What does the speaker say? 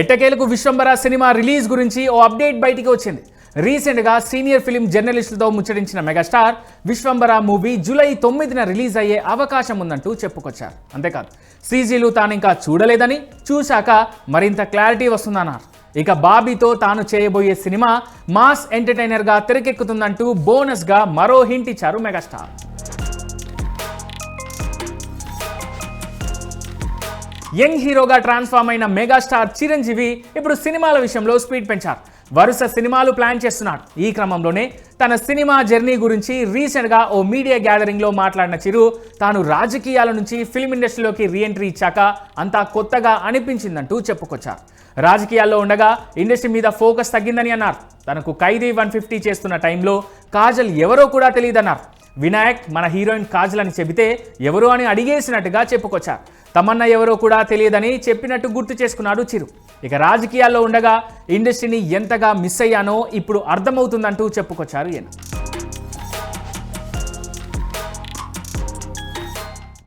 ఎట్టకేలకు Vishwambhara cinema release గురించి ఓ update బయటికి వచ్చింది. రీసెంట్గా సీనియర్ ఫిలిం జర్నలిస్టులతో ముచ్చటించిన మెగాస్టార్ విశ్వంబర మూవీ జూలై తొమ్మిదిన రిలీజ్ అయ్యే అవకాశం ఉందంటూ చెప్పుకొచ్చారు. అంతేకాదు సీజీలు తాను ఇంకా చూడలేదని చూశాక మరింత క్లారిటీ వస్తుందన్నారు. ఇక బాబీతో తాను చేయబోయే సినిమా మాస్ ఎంటర్టైనర్గా తెరకెక్కుతుందంటూ బోనస్గా మరో హింట్ ఇచ్చారు మెగాస్టార్. యంగ్ హీరోగా ట్రాన్స్ఫార్మ్ అయిన మెగాస్టార్ చిరంజీవి ఇప్పుడు సినిమాల విషయంలో స్పీడ్ పెంచారు. వరుస సినిమాలు ప్లాన్ చేస్తున్నాడు ఈ క్రమంలోనే తన సినిమా జర్నీ గురించి రీసెంట్గా ఓ మీడియా గ్యాదరింగ్లో మాట్లాడిన చిరు తాను రాజకీయాల నుంచి ఫిల్మ్ ఇండస్ట్రీలోకి రీఎంట్రీ ఇచ్చాక అంతా కొత్తగా అనిపించిందంటూ చెప్పుకొచ్చారు. రాజకీయాల్లో ఉండగా ఇండస్ట్రీ మీద ఫోకస్ తగ్గిందని అన్నారు. తనకు ఖైదీ వన్ ఫిఫ్టీ చేస్తున్న టైంలో కాజల్ ఎవరో కూడా తెలియదన్నారు. వినాయక్ మన హీరోయిన్ కాజల్ అని చెబితే ఎవరు అని అడిగేసినట్టుగా చెప్పుకొచ్చారు. తమన్నా ఎవరో కూడా తెలియదని చెప్పినట్టు గుర్తు చేసుకున్నాడు చిరు. ఇక రాజకీయాల్లో ఉండగా ఇండస్ట్రీని ఎంతగా మిస్ అయ్యానో ఇప్పుడు అర్థమవుతుందంటూ చెప్పుకొచ్చారు ఈయన.